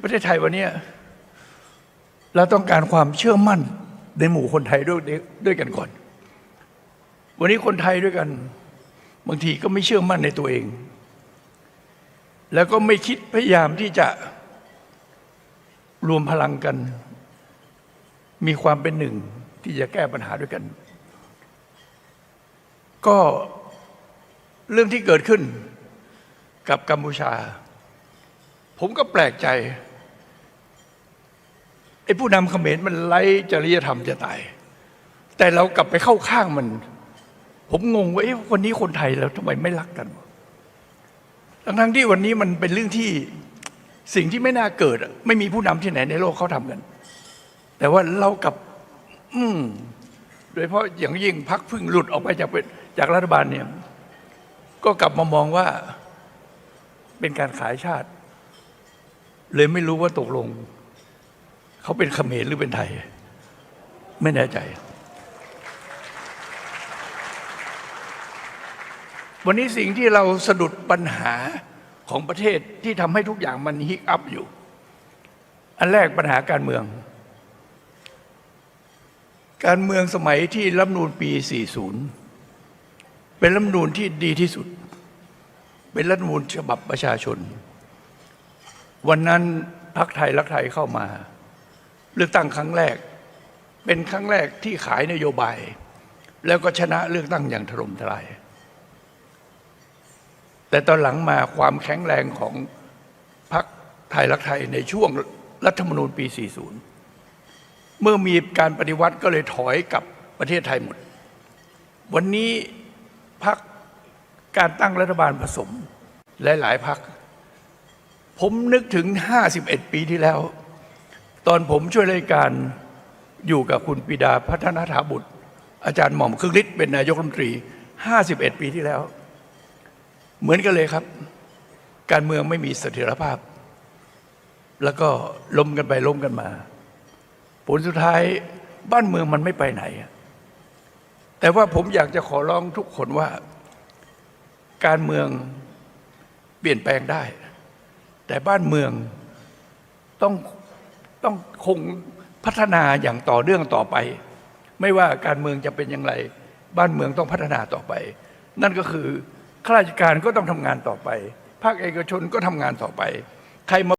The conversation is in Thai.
ประเทศไทยวันนี้เราต้องการความเชื่อมั่นในหมู่คนไทยด้วยด้วยกันก่อน วันนี้คนไทยด้วยกัน บางทีก็ไม่เชื่อมั่นในตัวเอง แล้วก็ไม่คิดพยายามที่จะรวมพลังกัน มีความเป็นหนึ่งที่จะแก้ปัญหาด้วยกัน ก็เรื่องที่เกิดขึ้นกับกัมพูชา ผมก็แปลกใจไอ้ผู้นำเขมรมันไร้จริยธรรมจะตาย แต่เรากลับไปเข้าข้างมัน ผมงงว่าเอ๊ะวันนี้คนไทยแล้วทำไมไม่รักกันทั้งทั้งที่วันนี้มันเป็นเรื่องที่สิ่งที่ไม่น่าเกิด ไม่มีผู้นำที่ไหนในโลกเขาทำกัน แต่ว่าเรากลับ อืมโดยเฉพาะอย่างยิ่งพักพึ่งหลุดออกไปจากเป็นจากรัฐบาลเนี่ย ก็กลับมามองว่าเป็นการขายชาติ เลยไม่รู้ว่าตกลง เขาเป็นเขมรหรือเป็นไทย ไม่แน่ใจ วันนี้สิ่งที่เราสะดุดปัญหาของประเทศที่ทำให้ทุกอย่างมันฮิกอัพอยู่ อันแรกปัญหาการเมือง การเมืองสมัยที่รัฐมนูญปี 40 เป็นรัฐมนูญที่ดีที่สุด เป็นรัฐมนูญฉบับประชาชน วันนั้นพรรคไทยรักไทยเข้ามา เลือกตั้งครั้งแรก เป็นครั้งแรกที่ขายนโยบาย แล้วก็ชนะเลือกตั้งอย่างถล่มทลาย แต่ตอนหลังมาความแข็งแรงของพรรคไทยรักไทยในช่วงรัฐธรรมนูญปี 40 เมื่อมีการปฏิวัติก็เลยถอยกับประเทศไทยหมด วันนี้พรรคการตั้งรัฐบาลผสมหลาย ๆพรรค ผมนึกถึง 51 ปีที่แล้ว ตอนผมช่วยรายการอยู่กับคุณปิดาพัฒนาถาบุตร อาจารย์หม่อมคึกฤทธิ์เป็นนายกรัฐมนตรี 51 ปีที่แล้ว เหมือนกันเลยครับ การเมืองไม่มีเสถียรภาพ แล้วก็ล้มกันไปล้มกันมา ผลสุดท้ายบ้านเมืองมันไม่ไปไหน แต่ว่าผมอยากจะขอร้องทุกคนว่า การเมืองเปลี่ยนแปลงได้ แต่บ้านเมืองต้องต้องคงพัฒนาอย่างต่อเนื่องต่อไป ไม่ว่าการเมืองจะเป็นอย่างไร บ้านเมืองต้องพัฒนาต่อไป นั่นก็คือข้าราชการก็ต้องทำงานต่อไป ภาคเอกชนก็ทำงานต่อไป ใครมา